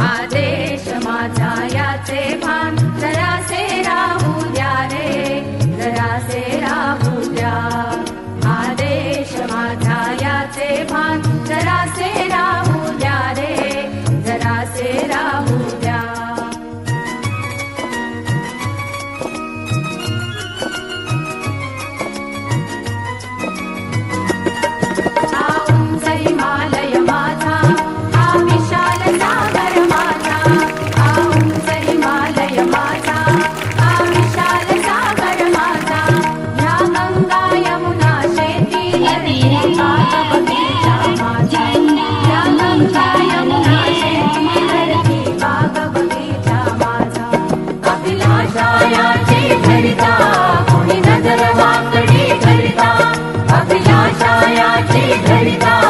आदेश भान जरासे राहू द्या रे जरासे राहू द्या आदेश माझा याचे भान जरासे राहू द्या रे जरासे Lady Bob.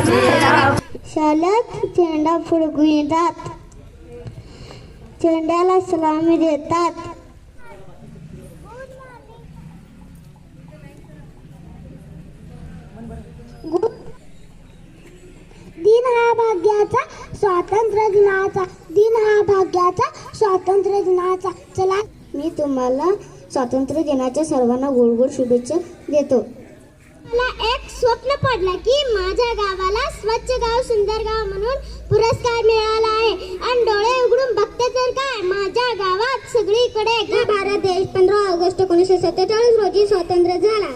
शाळेत झेंडा फडकवितात झेंड्याला सलामी देतात. दिन हा भाग्याचा स्वातंत्र्य दिनाचा. दिन हा भाग्याचा स्वातंत्र्य दिनाचा. चला मी तुम्हाला स्वातंत्र्य दिनाच्या सर्वांना गोड गोड शुभेच्छा देतो. मला एक स्वप्न पडलं की माझ्या गावाला स्वच्छ गाव सुंदर गाव म्हणून पुरस्कार मिळाला आहे. आणि डोळे उघडून बघते तर काय? माझ्या गावात सगळीकडे भारत देश. पंधरा ऑगस्ट एकोणीसशे सत्तेचाळीस रोजी स्वातंत्र्य झाला.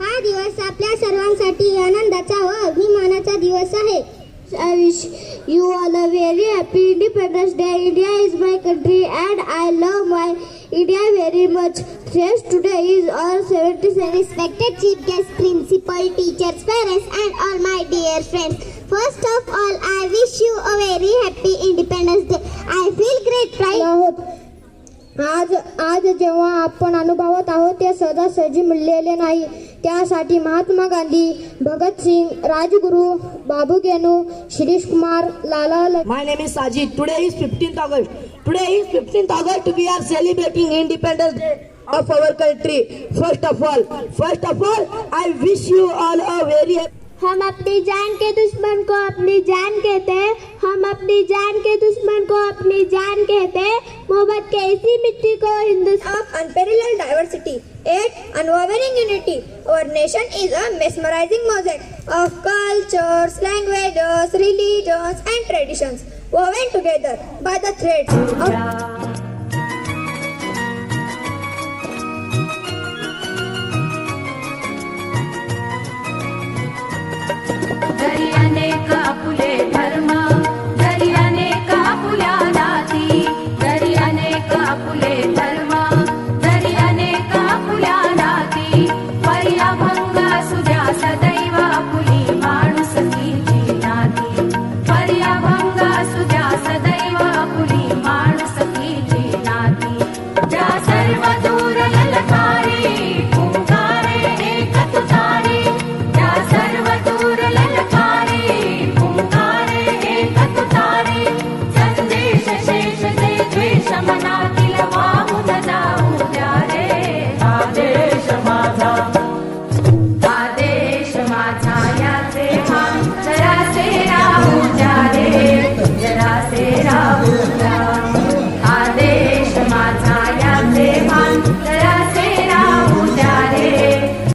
हा दिवस आपल्या सर्वांसाठी आनंदाचा व अभिमानाचा दिवस आहे. I wish you all a very happy Independence Day. India is my country and I love my India very much. Friends, today is our 77 respected chief guest, principal, teachers, parents, and all my dear friends. First of all, I wish you a very happy Independence Day. I feel great pride. आहोत आज आज जेव्हा आपण अनुभवत आहोत ते सहजासहजी मिळलेले नाही त्यासाठी महात्मा गांधी भगतसिंग राजगुरू बाबू गेनू शिरीष कुमार लाला ल- My name is Sajid. Today is 15th August. Today is 15th August. We are celebrating Independence Day of our country. First of all, first of all, I wish you all a very happy. हम अपनी जान के दुश्मन को अपनी जान कहते हैं हम अपनी जान के दुश्मन को अपनी जान कहते हैं मोहब्बत के इसी मिट्टी को Hindustan unparalleled diversity, yet unwavering unity. Our nation is a mesmerizing mosaic of cultures, languages, religions, and traditions woven together by the threads of